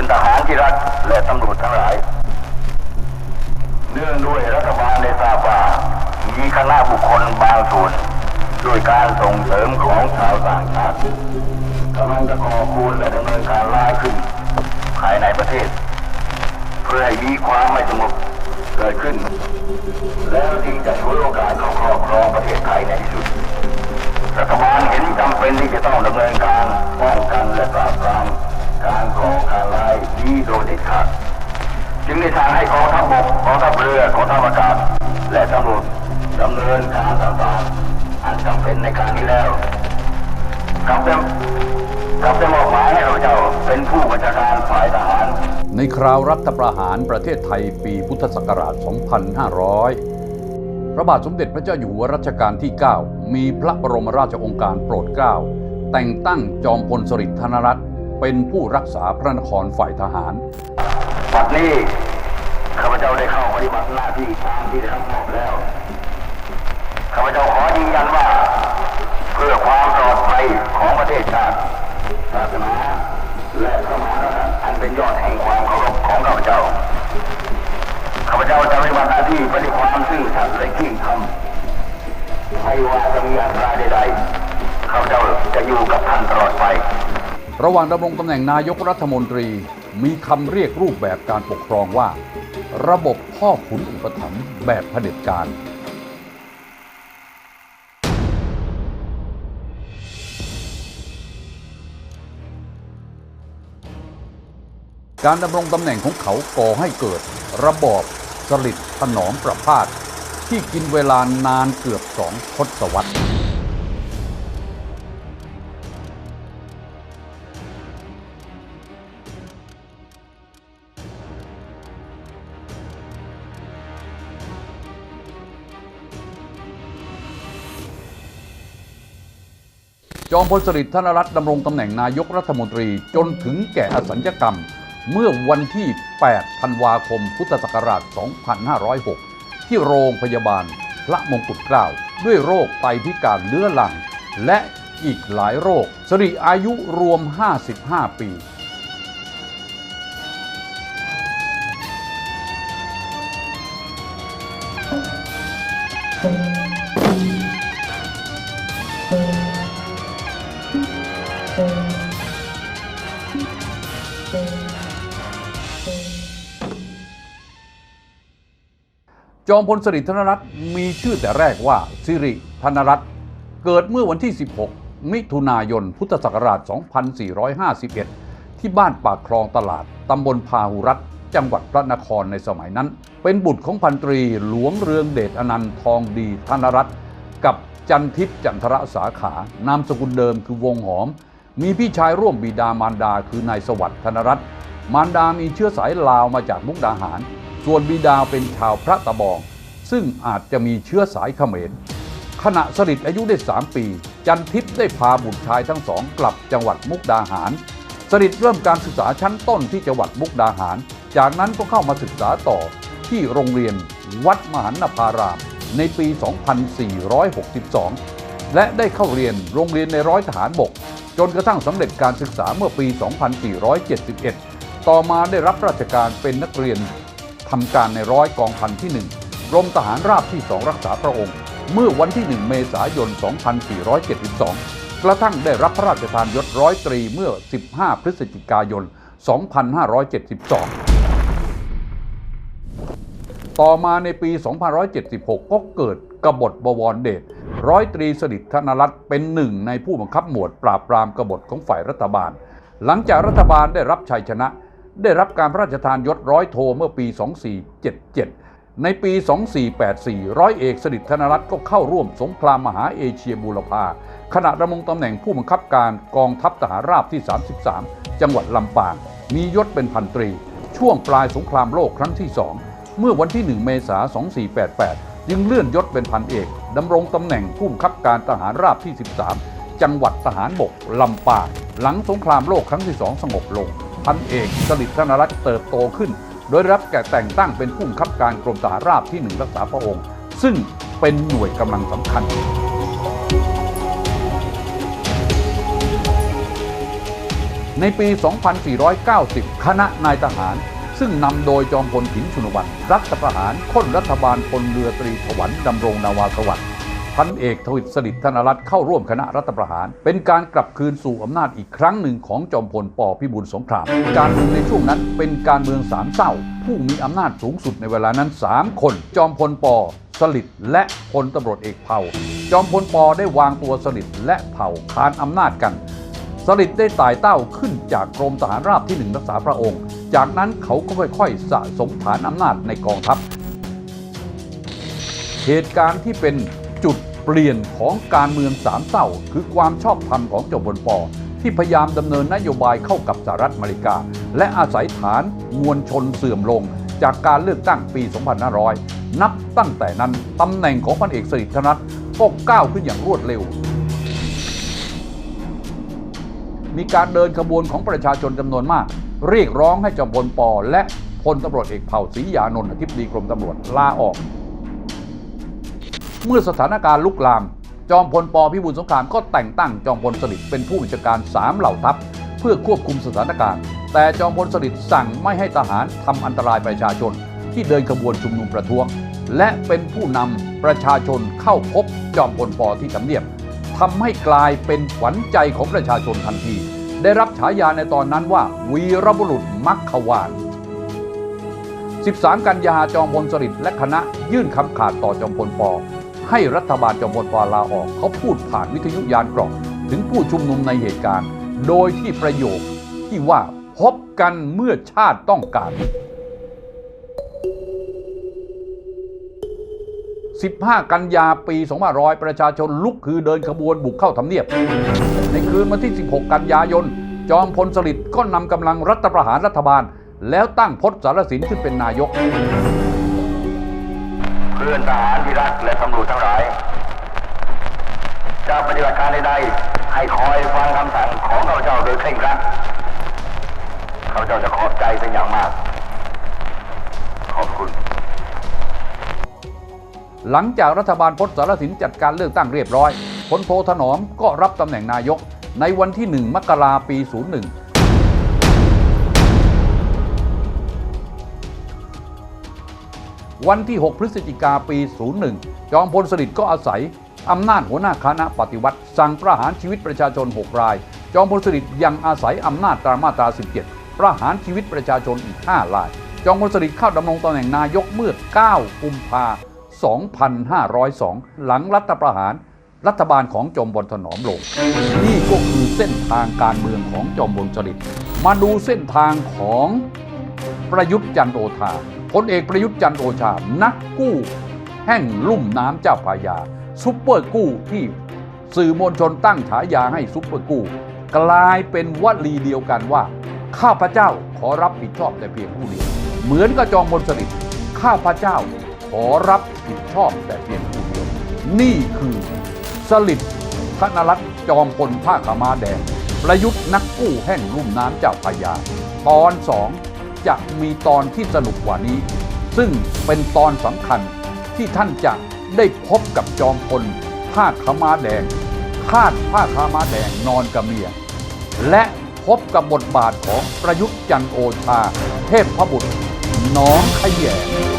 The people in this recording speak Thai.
อนทหารที่รักและตำรวจทั้งหลาย เนื่องด้วยรัฐบาลได้ทราบามีคณะบุคคลบางส่วนด้วยการส่งเสริมของชาวต่างชาติกำลังจะก่อคูณและดำเนินการร้าขึ้น ภายในประเทศ เพื่อให้มีความไม่สงบเกิดขึ้น แล้วที่จะช่วยโอกาสเข้าครอบครองประเทศไทยในที่สุดรัฐบาลเห็นจำเป็นที่จะต้องดำเนินการ ในคราวรัฐประหารประเทศไทยปีพุทธศักราช 2500 พระบาทสมเด็จพระเจ้าอยู่หัวรัชกาลที่ 9 มีพระบรมราชองค์การโปรดเกล้าแต่งตั้งจอมพลสฤษดิ์ธนรัตน์เป็นผู้รักษาพระนครฝ่ายทหารบัดนี้ข้าพเจ้าได้เข้าปฏิบัติหน้าที่ตามที่ได้รับมอบแล้วข้าพเจ้าขอยืนยันว่า เพื่อความปลอดภัยของประเทศชาติศาสนาและพระมหากษัตริย์อันเป็นยอดแห่งความ ของข้าพเจ้า ข้าพเจ้าจะไม่มาหน้าที่ปฏิความซื่อสัตย์และเที่ทำไม่ว่าจะมีอันตรายใดๆ ข้าพเจ้าจะอยู่กับท่านตลอดไป ระหว่างดำรงตำแหน่งนายกรัฐมนตรีมีคำเรียกรูปแบบการปกครองว่า ระบบพ่อขุนอุปถัมภ์แบบเผด็จการ การดำรงตำแหน่งของเขาก่อให้เกิดระบอบสลิดถนอมประพาสที่กินเวลานานเกือบสองทศวรรษ จอมพลสฤษดิ์ธนรัตน์ดำรงตำแหน่งนายกรัฐมนตรีจนถึงแก่อสัญญกรรม เมื่อวันที่ 8 ธันวาคม พุทธศักราช 2506 ที่โรงพยาบาลพระมงกุฎเกล้าด้วยโรคไตพิการเลื้อรัง และอีกหลายโรค สริอายุรวม 55 ปี จอมพลสฤษดิ์ธนรัตน์มีชื่อแต่แรกว่าสิริธนรัตน์เกิดเมื่อวันที่ 16 มิถุนายน พุทธศักราช 2451 ที่บ้านปากคลองตลาด ตำบลพาหุรัตจังหวัดพระนครในสมัยนั้น เป็นบุตรของพันตรีหลวงเรืองเดชอนันต์ทองดีธนรัตน์กับจันทิพย์จันทรสาขานามสกุลเดิมคือวงหอม มีพี่ชายร่วมบิดามารดาคือนายสวัสดิ์ธนรัตน์ มารดามีเชื้อสายลาวมาจากมุกดาหาร ส่วนบิดาเป็นชาวพระตะบอง ซึ่งอาจจะมีเชื้อสายเขมร ขณะสฤษดิ์อายุได้ 3 ปี จันทิพย์ได้พาบุตรชายทั้งสองกลับจังหวัดมุกดาหาร สฤษดิ์เริ่มการศึกษาชั้นต้นที่จังหวัดมุกดาหาร จากนั้นก็เข้ามาศึกษาต่อที่โรงเรียนวัดมหันนภาราม ในปี 2462และได้เข้าเรียนโรงเรียนในร้อยทหารบก จนกระทั่งสำเร็จการศึกษาเมื่อปี 2471 ต่อมาได้รับราชการเป็นนักเรียนทำการในร้อยกองพันที่ 1 กรมทหารราบที่ 2 รักษาพระองค์ เมื่อวันที่ 1 เมษายน 2472 กระทั่งได้รับพระราชทานยศร้อยตรีเมื่อ 15 พฤศจิกายน 2572 ต่อมาในปี 2576 ก็เกิดกบฏบวรเดชร้อยตรีสฤษดิ์ธนรัตน์เป็นหนึ่งในผู้บังคับหมวดปราบปรามกบฏของฝ่ายรัฐบาล หลังจากรัฐบาลได้รับชัยชนะ ได้รับการพระราชทานยศร้อยโทเมื่อปี 2477 ในปี 2484 ร้อยเอกสฤษดิ์ธนรัตน์ก็เข้าร่วมสงครามมหาเอเชียบูรพาขณะดำรงตำแหน่งผู้บังคับการกองทัพทหารราบที่ 33 จังหวัดลำปาง มียศเป็นพันตรี ช่วงปลายสงครามโลกครั้งที่2เมื่อวันที่ 1 เมษายน 2488 จึงเลื่อนยศเป็นพันเอกดำรงตำแหน่งผู้บังคับการทหารราบที่ 13 จังหวัดทหารบกลำปางหลังสงครามโลกครั้งที่2สงบลง พันเอกสฤษดิ์ธนรัตน์เติบโตขึ้น โดยรับแก่แต่งตั้งเป็นผู้บังคับการกรมทหาราบที่1รักษาพระองค์ ซึ่งเป็นหน่วยกำลังสำคัญ ในปี 2490 คณะนายทหาร ซึ่งนำโดยจอมพลถินชุนวันรัฐประหารค้นรัฐบาลพลเรือตรีถวันดำรงนาวาสวัสดิ์ พันเอกทวิตสฤษดิ์ธนรัตน์เข้าร่วมคณะรัฐประหาร เป็นการกลับคืนสู่อำนาจอีกครั้งหนึ่งของจอมพลปพิบูลสงคราม การเมืองในช่วงนั้นเป็นการเมืองสามเศร้า ผู้มีอำนาจสูงสุดในเวลานั้น 3 คน จอมพลปสฤษดิ์และพลตำรวจเอกเผ่า จอมพลปได้วางตัวสฤษดิ์และเผ่าคานอำนาจกันสฤษดิ์ได้ไต่เต้าขึ้นจากกรมทหารราบที่หนึ่งรักษาพระองค์ จากนั้นเขาก็ค่อยๆ สะสมฐานอำนาจในกองทัพ เหตุการณ์ที่เป็นจุด เปลี่ยนของการเมืองสามเศร้าคือความชอบธรรมของจอมพลปที่พยายามดำเนินนโยบายเข้ากับสหรัฐอเมริกา และอาศัยฐานมวลชนเสื่อมลง จากการเลือกตั้งปี 2500 นับตั้งแต่นั้นตำแหน่งของพันเอกสฤษดิ์ธนัทก็ก้าวขึ้นอย่างรวดเร็ว มีการเดินขบวนของประชาชนจำนวนมาก เรียกร้องให้จอมพลปและพลตำรวจเอกเผ่าศรียานนท์อธิบดีกรมตำรวจลาออก เมื่อสถานการณ์ลุกลาม จอมพลปพิบูลสงครามก็แต่งตั้งจอมพลสฤษดิ์เป็นผู้บัญชาการสามเหล่าทัพ เพื่อควบคุมสถานการณ์ แต่จอมพลสฤษดิ์สั่งไม่ให้ทหารทำอันตรายประชาชน ที่เดินขบวนชุมนุมประท้วง และเป็นผู้นำประชาชนเข้าพบจอมพลปที่ทำเนียบทำให้กลายเป็นขวัญใจของประชาชนทันที ได้รับฉายาในตอนนั้นว่า วีรบุรุษมักขวาน 13 กันยาจอมพลสฤษดิ์และคณะยื่นคำขาดต่อจอมพลป ให้รัฐบาลจอมพลปลาออก เขาพูดผ่านวิทยุยานกล่องถึงผู้ชุมนุมในเหตุการณ์ โดยที่ประโยคที่ว่าพบกันเมื่อชาติต้องการ 15 กันยาปี 2500 ประชาชนลุกคือเดินขบวนบุกเข้าทำเนียบ ในคืนวันที่ 16 กันยายน จอมพลสฤษดิ์ก็นำกำลังรัฐประหารรัฐบาล แล้วตั้งพจน์สารสินขึ้นเป็นนายก เพื่อนทหารที่รักและตำรวจทั้งหลาย จะปฏิบัติการใดๆให้คอยฟังคำสั่งของข้าเจ้าโดยเคร่งครัดข้าเจ้าจะขอบใจเป็นอย่างมาก ขอบคุณ หลังจากรัฐบาลพจน์สารสินจัดการเลือกตั้งเรียบร้อยพลโทถนอมก็รับตำแหน่งนายกในวันที่ 1 มกราปี 01 วันที่ 6 พฤศจิกาปี 01 จอมพลสฤษดิ์ก็อาศัยอำนาจหัวหน้าคณะปฏิวัติ สั่งประหารชีวิตประชาชน 6 ราย จอมพลสฤษดิ์ยังอาศัยอำนาจตามมาตรา 17 ประหารชีวิตประชาชนอีก 5 ราย จอมพลสฤษดิ์เข้าดำรงตำแหน่งนายกเมื่อ 9 กุมภา2502 หลังรัฐประหารรัฐบาลของจอมพลถนอมลง นี่ก็คือเส้นทางการเมืองของจอมพลสฤษดิ์มาดูเส้นทางของประยุทธ์จันโอชา พลเอกประยุทธ์จันโอชา นักกู้ แห่งลุ่มน้ำเจ้าพระยา ซุปเปอร์กู้ที่สื่อมวลชนตั้งฉายาให้ซุปเปอร์กู้ กลายเป็นวลีเดียวกันว่า ข้าพเจ้าขอรับผิดชอบแต่เพียงผู้เดียว เหมือนกับจอมพลสฤษดิ์ข้าพเจ้าขอรับผิดชอบแต่เพียงผู้เดียว นี่คือสลิดธนรัตจอมพลผ้าขมาแดง ประยุทธ์นักกู้แห่งลุ่มน้ำเจ้าพยา ตอนสอง จะมีตอนที่สนุกกว่านี้ ซึ่งเป็นตอนสำคัญที่ท่านจะได้พบกับจอมพลผ้าขามาแดงคาดผ้าขามาแดงนอนกับเมีย และพบกับบทบาทของประยุทธ์จันโอชา เทพพบุตรน้องขยแยง